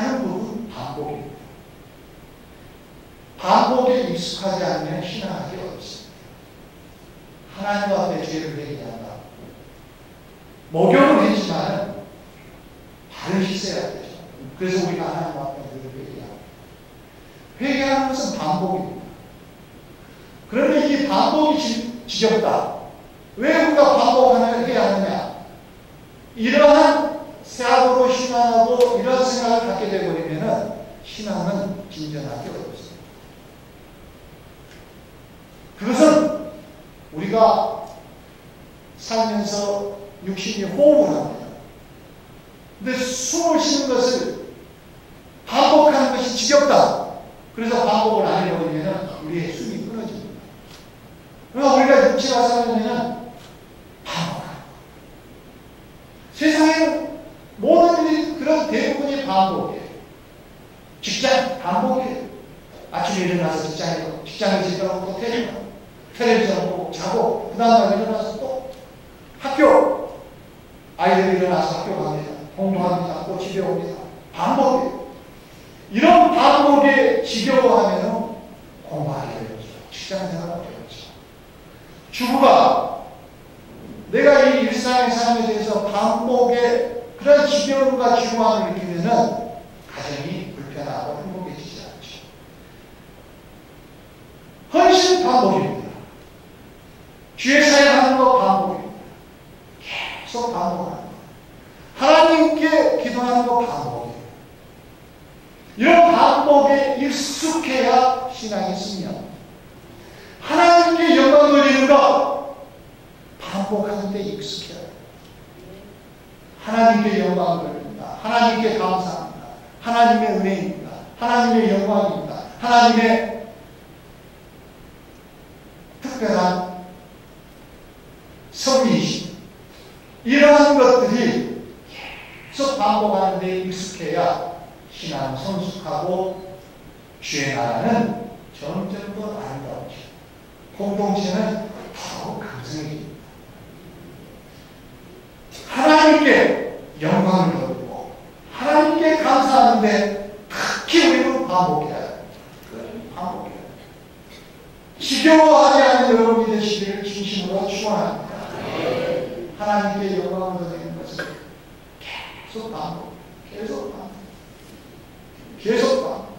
대부분 반복입니다. 반복에 익숙하지 않으면 신앙하기 어렵습니다. 하나님 앞에 죄를 얘기한다. 목욕을 했지만 발을 씻어야 되죠. 그래서 우리가 하나님 앞에 늘 회개하고 회개하는 것은 반복입니다. 그러면 이 반복이 지, 겹다왜 우리가 반복하는 해야 하느냐? 이러한 사고로 신앙하고 갖게 되버리면 신앙은 진전하기 어렵습니다. 그것은 우리가 살면서 육신이 호흡을 합니다. 근데 숨을 쉬는 것을 반복하는 것이 지겹다. 그래서 반복을 안 해버리면 우리의 숨이 끊어집니다. 그러니까 우리가 육체가 살면은 반복하는 세상에는 모든 일이 그런 대부분이 반복이에요. 직장 반복이에요. 아침에 일어나서 직장에 가고, 직장에 집가고 또 텔레비전, 텔레비전 보고 자고, 그 다음날 일어나서 또 학교, 아이들이 일어나서 학교 갑니다. 공부합니다. 또 집에 옵니다. 반복이에요. 이런 반복에 지겨워하면 공부하기 어렵죠. 직장 생활하기 어렵죠. 주부가 내가 이 일상의 삶에 대해서 반복의 그런 지겨움과 지루함을 느끼면은 가정이 불편하고 행복해지지 않죠. 헌신 반복입니다. 주의 사역하는 거 반복입니다. 계속 반복하는 거. 하나님께 기도하는 거 반복이에요. 이런 반복에 익숙해야 신앙이 승리합니다. 하나님께 영광 돌리는 것 반복하는 데 익숙해요. 하나님께 영광을 돌립니다. 하나님께 감사합니다. 하나님의 은혜입니다. 하나님의 영광입니다. 하나님의 특별한 섭리이십니다. 이러한 것들이 계속 반복하는 데 익숙해야 신앙 성숙하고 나라는 점점 더 아름다워지고 공동체는 더욱 강성해집니다. 하나님께 영광을 돌리고 하나님께 감사 하는데 특히 우리는 반복해야 합니다. 반복해야. 지겨워하지 않는 여러분이 되시기를 진심으로 축원합니다. 하나님께 영광을 돌리는 것은 계속 반복, 계속 반복, 계속 반복.